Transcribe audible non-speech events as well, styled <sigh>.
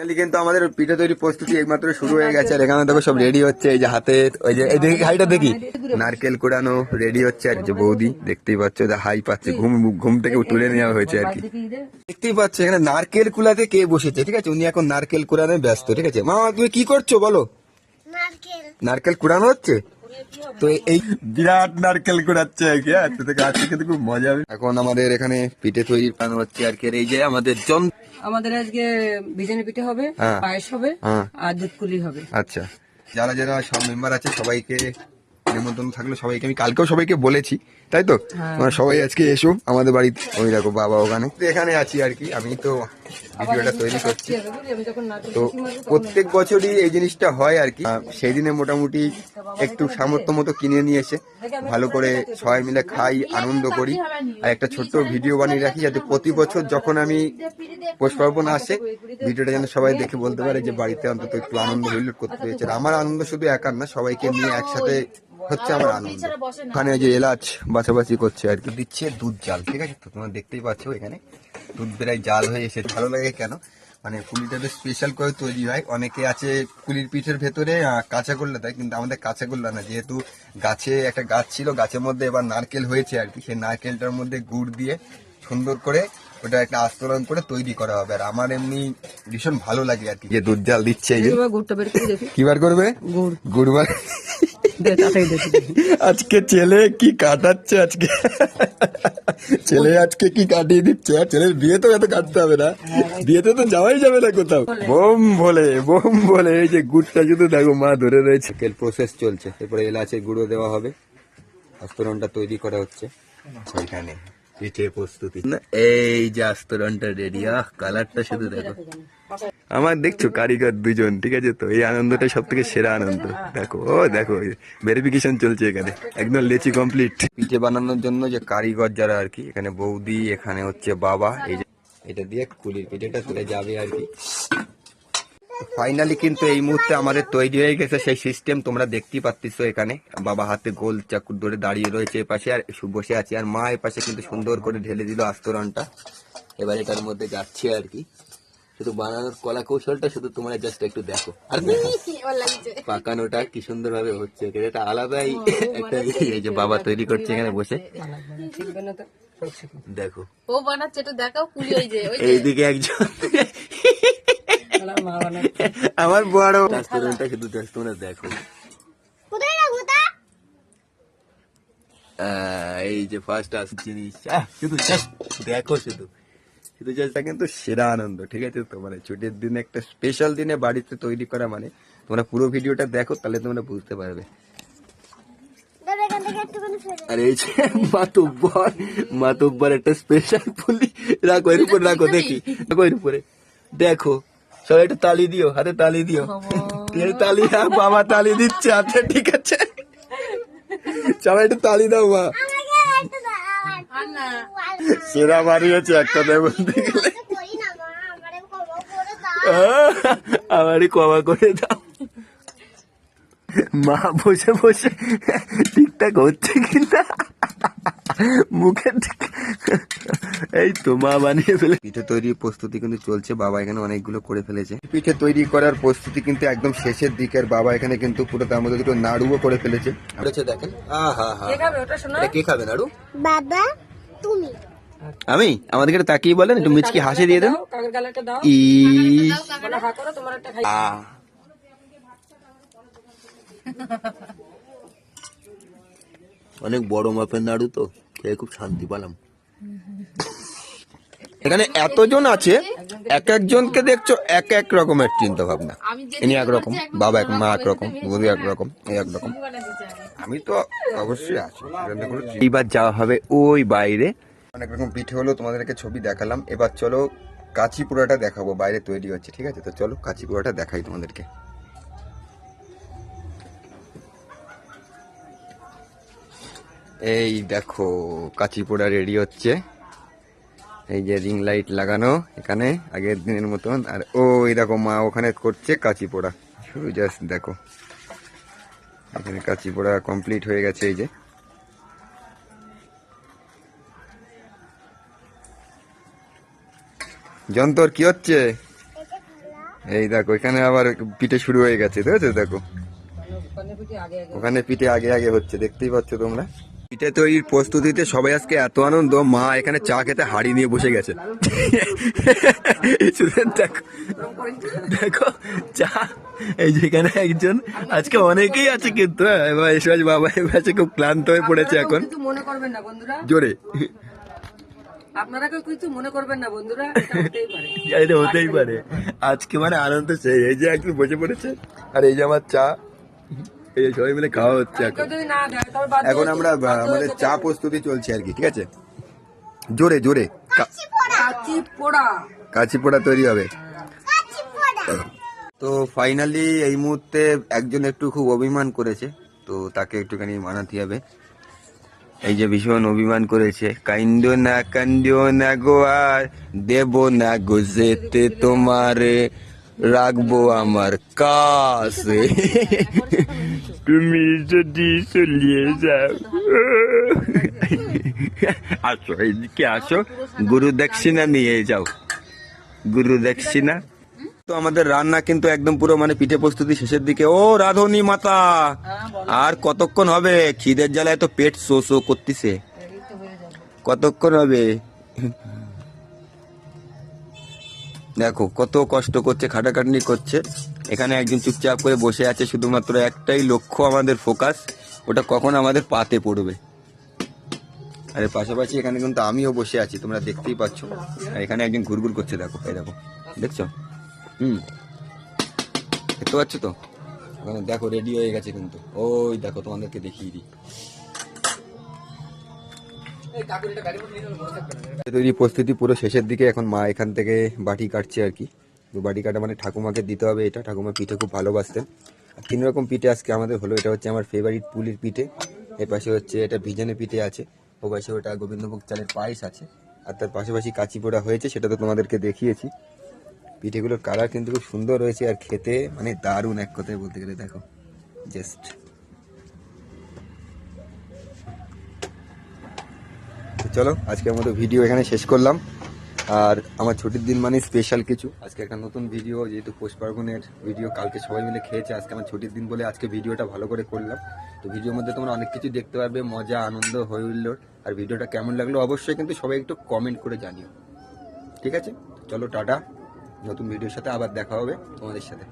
Finally কিন্তু আমাদের পিঠে তৈরি প্রস্তুতি একমাত্র শুরু হয়ে গেছে। আর এখানে দেখো সব রেডি হচ্ছে। এই যে হাতে ওই যে এই দেখি হাইটা দেখি। নারকেল কুড়ানো রেডি হচ্ছে। আর যে বৌদি দেখতেই পাচ্ছ যে হাই পাচ্ছে। ঘুম ঘুম থেকে তুলে নেওয়া হয়েছে আর কি। দেখতেই পাচ্ছ এখানে নারকেল কুলাতে কে বসেছে ঠিক আছে? উনি এখন নারকেল কুড়ানো ব্যস্ত ঠিক আছে? মামা তুমি কি করছ বলো? নারকেল। নারকেল কুড়ানো হচ্ছে? তো এই বিরাট নারকেল কুড়াচ্ছে কি হ্যাঁ তো খুব মজা হবে এখন আমাদের এখানে পিঠে তৈরি প্ল্যান হচ্ছে আর কি এই যে আমাদের জন আমাদের আজকে বিজনে পিঠে হবে হ্যাঁ। পায়েস হবে হ্যাঁ। আর দুধকুলি হবে আচ্ছা যারা যারা সব মেম্বার আছে সবাইকে নিমন্ত্রণ থাকলে সবাইকে আমি কালকেও সবাইকে বলেছি তাই তো? তোমরা সবাই আজকে এসো আমাদের বাড়িতে। ওই দেখো বাবা ওখানে। তো এখানে আছি আর কি। আমি তো ভিডিওটা তৈরি করছি। তো প্রত্যেক বছরই এই জিনিসটা হয় আর কি। সেই দিনে মোটামুটি একটু সামর্থ্য মতো কিনে নিয়ে এসে ভালো করে সবাই মিলে খাই আনন্দ করি। আর একটা ছোট্ট ভিডিও বানিয়ে রাখি যাতে প্রতি বছর যখন আমি পৌষ পার্বণ আসে ভিডিওটা যেন সবাই দেখে বলতে পারে যে বাড়িতে অন্তত একটু আনন্দ হুল্লোড় করতে পেরেছে। আমার আনন্দ শুধু একার না সবাইকে নিয়ে একসাথে হচ্ছে আমার আনন্দ। ওখানে যে এলাচ বাছাবাছি করছে আর কি। দিচ্ছে দুধ জাল ঠিক আছে? তো তোমরা দেখতেই পাচ্ছ এখানে। দুধ বেড়াই জাল হয়ে এসে ভালো লাগে কেন? মানে পুলিটা বেশ স্পেশাল করে তৈরি হয়। অনেকে আছে পুলির পিঠের ভেতরে কাঁচা গোল্লা দেয় কিন্তু আমাদের কাঁচা গোল্লা না। যেহেতু গাছে একটা গাছ ছিল গাছের মধ্যে এবার নারকেল হয়েছে আর কি। সেই নারকেলটার মধ্যে গুড় দিয়ে সুন্দর করে ওটা একটা আস্তরণ করে তৈরি করা হবে। আর আমার এমনি ভীষণ ভালো লাগে আর কি। যে দুধ জাল দিচ্ছে কি বার করবে? গুড়। গুড় বার দেখি আজকে ছেলে কি কাটাচ্ছে আজকে? ছেলে আজকে কি কাটিয়ে দিচ্ছে? আর ছেলের বিয়ে তো এত কাটতে হবে না। বিয়েতে তো যাওয়াই যাবে না কোথাও। বোম বলে বোম বলে এই যে গুড়টা শুধু দেখো মা ধরে রয়েছে। কেল প্রসেস চলছে। এরপরে এলাচের গুঁড়ো দেওয়া হবে। আস্তরণটা তৈরি করা হচ্ছে। সেখানে পিঠে প্রস্তুতি। না এই যে আস্তরণটা রেডি আহ কালারটা শুধু দেখো। আমার দেখছ কারিগর দুজন ঠিক আছে তো? এই আনন্দটা সব থেকে সেরা আনন্দ। দেখো ও দেখো ভেরিফিকেশন চলছে এখানে। একদম লেচি কমপ্লিট পিঠে বানানোর জন্য যে কারিগর যারা আর কি এখানে বৌদি এখানে হচ্ছে বাবা এই যে এটা দিয়ে কুলির পিঠেটা তুলে যাবে আর কি। ফাইনালি কিন্তু এই মুহূর্তে আমাদের তৈরি হয়ে গেছে সেই সিস্টেম তোমরা দেখতেই পাচ্ছ এখানে। বাবা হাতে গোল চাকুর ধরে দাঁড়িয়ে রয়েছে এ পাশে আর সু- বসে আছে আর মা এ পাশে কিন্তু সুন্দর করে ঢেলে দিল আস্তরণটা। এবার এটার মধ্যে যাচ্ছে আর কি। শুধু বানানোর কলা কৌশলটা শুধু তোমরা জাস্ট একটু দেখো। আর <laughs> দেখো পাকানোটা কি সুন্দর ভাবে হচ্ছে এটা আলাদাই একটা এই যে বাবা তৈরি করছে এখানে বসে। দেখো। ও বানাচ্ছে একটু দেখাও কুলি ওই যে। এইদিকে একজন <laughs> আমার বড় আস্তরণটা শুধু তোমরা দেখো। কোথায় রাখব তা? এই যে ফার্স্ট আস জিনিস। শুধু দেখো শুধু। শুধু কিন্তু সেরা আনন্দ ঠিক আছে তো? মানে ছুটির দিনে একটা স্পেশাল দিনে বাড়িতে তৈরি করা মানে তোমরা পুরো ভিডিওটা দেখো তাহলে তোমরা বুঝতে পারবে। আর এই যে মাতুব্বর মাতুব্বর একটা স্পেশাল পুলি। রাখো এর উপর রাখো দেখি। রাখো এর উপরে। দেখো। সবাই একটু তালি দিও হাতে তালি দিও। তালি বাবা তালি দিচ্ছে হাতে ঠিক আছে? সবাই একটু তালি দাও মা। সেরা বাড়িয়েছে একটা দেয় বলতে গেলে। আমারই কমা করে দাও। মা বসে বসে ঠিকঠাক হচ্ছে কিনা? মুখের দিকে <laughs> এই তো মা বানিয়ে ফেলে। পিঠে তৈরির প্রস্তুতি কিন্তু চলছে বাবা এখানে অনেকগুলো করে ফেলেছে। পিঠে তৈরি করার প্রস্তুতি কিন্তু একদম শেষের দিকে আর বাবা এখানে কিন্তু পুরো তার মধ্যে দুটো নাড়ুও করে ফেলেছে। করেছে দেখেন। আহা হা কে খাবে? ওটা শোনা। এটা কে খাবে নাড়ু? বাবা তুমি। আমি? আমাদেরকে তাকিয়ে বলেন একটু মিচকি হাসি দিয়ে দেন। ই। অনেক বড় মাপের নাড়ু তো খেয়ে খুব শান্তি পেলাম। এখানে এতজন আছে এক একজনকে দেখছ এক এক রকমের চিন্তা ভাবনা ইনি একরকম বাবা এক মা একরকম বৌদি একরকম এই একরকম। আমি তো অবশ্যই আছি। এইবার যাওয়া হবে ওই বাইরে। অনেক রকম পিঠে হলো তোমাদেরকে ছবি দেখালাম। এবার চলো কাচি পোড়াটা দেখাবো বাইরে তৈরি হচ্ছে ঠিক আছে? তো চলো কাচি পোড়াটা দেখাই তোমাদেরকে। এই দেখো কাচি পোড়া রেডি হচ্ছে। এই যে রিং লাইট লাগানো এখানে আগের দিনের মতন। আর ও ওই দেখো মা ওখানে করছে কাচি পোড়া শুধু জাস্ট দেখো। এখানে কাচি পোড়া কমপ্লিট হয়ে গেছে এই যে। যন্তর কি হচ্ছে? এই দেখো এখানে আবার পিঠে শুরু হয়ে গেছে দেখেছ দেখো। ওখানে পিঠে আগে আগে হচ্ছে দেখতেই পাচ্ছ তোমরা? পিঠে তৈরির প্রস্তুতিতে সবাই আজকে এত আনন্দ। মা এখানে চা খেতে হাড়ি নিয়ে বসে গেছে। দেখো দেখো চা। এই যেখানে একজন আজকে অনেকেই আছে কিন্তু হ্যাঁ, এবার এসরাজ বাবা এবার আছে খুব ক্লান্ত হয়ে পড়েছে এখন। মনে করবেন না বন্ধুরা। জোরে। আপনারা কেউ কিছু মনে করবেন না বন্ধুরা <laughs> এটা হতেই পারে। আজকে মানে আনন্দ সেই এই যে একজন বসে পড়েছে আর এই যে আমার চা। এই যে সবাই মিলে খাওয়া হচ্ছে এখন। এখন আমরা আমাদের চা প্রস্তুতি চলছে আর কি ঠিক আছে? জোরে জোরে। কাচি পোড়া তৈরি হবে। তো ফাইনালি এই মুহূর্তে একজন একটু খুব অভিমান করেছে তো তাকে একটুখানি মানাতে হবে। এই যে ভীষণ অভিমান করেছে। কাইন্দ না কান্দিও না গো আর দেব না গো যেতে তোমারে। রাখব আমার কাছে তুমি যদি চলিয়ে যাও। আসো এইদিকে আসো। গুরু দক্ষিণা নিয়ে যাও। গুরু দক্ষিণা। তো আমাদের রান্না কিন্তু একদম পুরো মানে পিঠে প্রস্তুতি শেষের দিকে। ও রাধুনি মাতা আর কতক্ষণ হবে? খিদের জ্বালায় তো পেট শো শো করতেছে। কতক্ষণ হবে? দেখো, কত কষ্ট করছে, খাটাখাটনি করছে। এখানে একজন চুপচাপ করে বসে আছে, শুধুমাত্র একটাই লক্ষ্য আমাদের ফোকাস, ওটা কখন আমাদের পাতে পড়বে। আর, পাশাপাশি এখানে কিন্তু আমিও বসে আছি, তোমরা দেখতেই পাচ্ছ। আর এখানে একজন ঘুরঘুর করছে, দেখো, এই দেখো, দেখছ? হুম। দেখতে পাচ্ছ তো? দেখো রেডি হয়ে গেছে কিন্তু। ওই দেখো, তোমাদেরকে দেখিয়ে দিই। তৈরি প্রস্তুতি পুরো শেষের দিকে, এখন মা এখান থেকে বাটি কাটছে আর কি। বাটি কাটা মানে ঠাকুমাকে দিতে হবে এটা, ঠাকুমা পিঠে খুব ভালোবাসতেন। আর তিন রকম পিঠে আজকে আমাদের হলো, এটা হচ্ছে আমার ফেভারিট পুলির পিঠে, এর পাশে হচ্ছে এটা ভিজানে পিঠে আছে, ও পাশে ওটা গোবিন্দভোগ চালের পায়েস আছে, আর তার পাশাপাশি কাঁচি পোড়া হয়েছে, সেটা তো তোমাদেরকে দেখিয়েছি। পিঠেগুলোর কালার কিন্তু খুব সুন্দর রয়েছে আর খেতে মানে দারুণ এক কথায় বলতে গেলে, দেখো জাস্ট চলো, আজকের মতো ভিডিও এখানে শেষ করলাম। আর আমার ছুটির দিন মানে স্পেশাল কিছু। আজকে একটা নতুন ভিডিও যেহেতু পৌষ পার্বণের ভিডিও কালকে সবাই মিলে খেয়েছে, আজকে আমার ছুটির দিন বলে আজকে ভিডিওটা ভালো করে করলাম। তো ভিডিওর মধ্যে তোমরা অনেক কিছু দেখতে পারবে, মজা, আনন্দ হয়ে উঠল আর ভিডিওটা কেমন লাগল অবশ্যই কিন্তু সবাই একটু কমেন্ট করে জানিও। ঠিক আছে? চলো, টাটা। নতুন ভিডিওর সাথে আবার দেখা হবে তোমাদের সাথে।